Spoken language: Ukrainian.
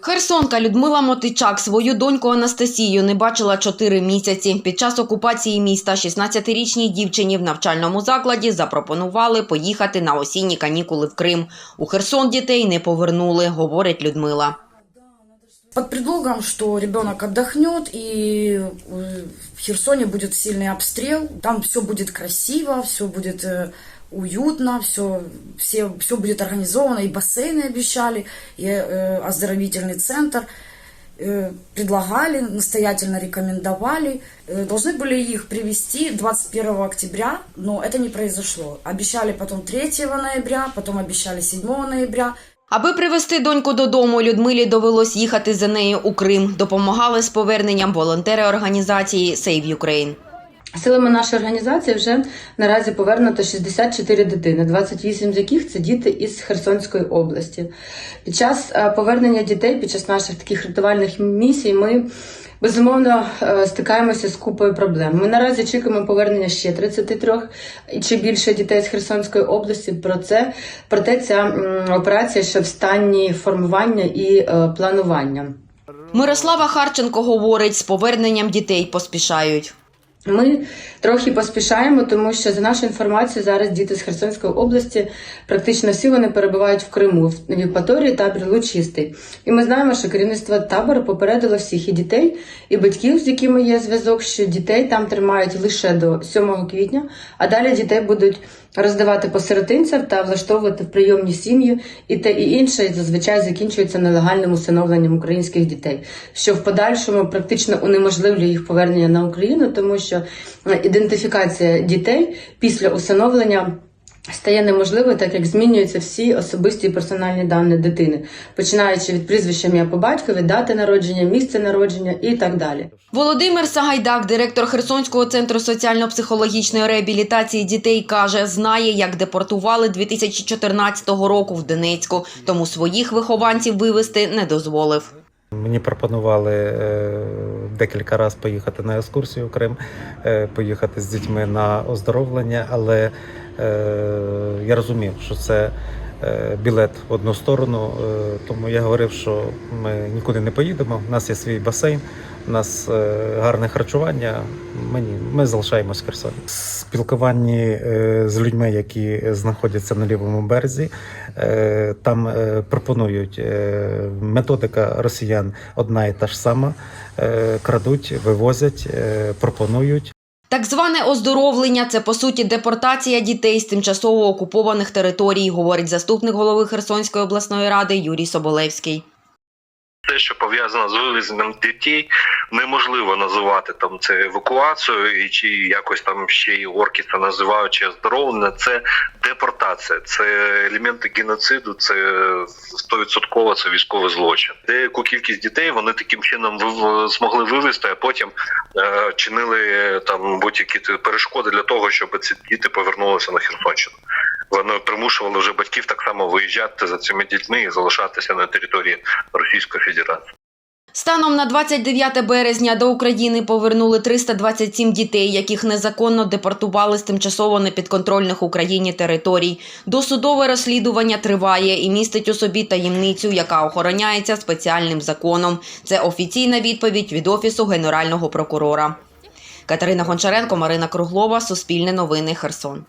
Херсонка Людмила Мотичак свою доньку Анастасію не бачила чотири місяці. Під час окупації міста 16-річній дівчині в навчальному закладі запропонували поїхати на осінні канікули в Крим. У Херсон дітей не повернули, говорить Людмила. Под предлогом, что ребенок отдохнет и э, в Херсоне будет сильный обстрел, там все будет красиво, все будет э, уютно, все, все, все будет организовано, и бассейны обещали, и э, оздоровительный центр э, предлагали, настоятельно рекомендовали. Э, Должны были их привести 21 октября, но это не произошло. Обещали потом 3 ноября, потом обещали 7 ноября. Аби привезти доньку додому, Людмилі довелось їхати за нею у Крим. Допомагали з поверненням волонтери організації Save Ukraine. Силами нашої організації вже наразі повернуто 64 дитини, 28 з яких це діти із Херсонської області. Під час е, повернення дітей, під час наших таких рятувальних місій, ми безумовно е, стикаємося з купою проблем. Ми наразі чекаємо повернення ще 33 чи більше дітей з Херсонської області. Про це проте ця операція ще в стані формування і е, планування. Мирослава Харченко говорить, з поверненням дітей поспішають. Ми трохи поспішаємо, тому що за нашою інформацією, зараз діти з Херсонської області практично всі вони перебувають в Криму, в Євпаторії табір Лучистий. І ми знаємо, що керівництво табору попередило всіх і дітей, і батьків, з якими є зв'язок, що дітей там тримають лише до 7 квітня, а далі дітей будуть роздавати по та влаштовувати в прийомні сім'ї, і те і інше зазвичай закінчується нелегальним усиновленням українських дітей, що в подальшому практично унеможливлює їх повернення на Україну, тому що е, ідентифікація дітей після усиновлення. Стає неможливою, так як змінюються всі особисті і персональні дані дитини, починаючи від прізвища ім'я по батькові, дати народження, місце народження і так далі. Володимир Сагайдак, директор Херсонського центру соціально-психологічної реабілітації дітей, каже, знає, як депортували 2014 року в Донецьку, тому своїх вихованців вивезти не дозволив. Мені пропонували е, декілька разів поїхати на екскурсію в Крим, е, поїхати з дітьми на оздоровлення, але я розумів, що це е, білет в одну сторону, е, тому я говорив, що ми нікуди не поїдемо. У нас є свій басейн, у нас е, гарне харчування. Мені ми залишаємось в Херсоні. Спілкуванні е, з людьми, які знаходяться на лівому березі, е, там е, пропонують е, методика росіян одна і та ж сама: Е, крадуть, вивозять, е, пропонують. Так зване оздоровлення це по суті депортація дітей з тимчасово окупованих територій, говорить заступник голови Херсонської обласної ради Юрій Соболевський. Те, що пов'язано з вивезенням дітей, неможливо називати там це евакуацією, чи якось там ще й орки це називають чи оздоровлення. Це депортація, це елементи геноциду, це стовідсотково це військовий злочин. Деяку кількість дітей вони таким чином змогли вивезти, а потім е, чинили там будь-які перешкоди для того, щоб ці діти повернулися на Херсонщину. Вони примушували вже батьків так само виїжджати за цими дітьми і залишатися на території Російської Федерації. Станом на 29 березня до України повернули 327 дітей, яких незаконно депортували з тимчасово непідконтрольних Україні територій. Досудове розслідування триває і містить у собі таємницю, яка охороняється спеціальним законом. Це офіційна відповідь від Офісу Генерального прокурора. Катерина Гончаренко, Марина Круглова, Суспільне новини, Херсон.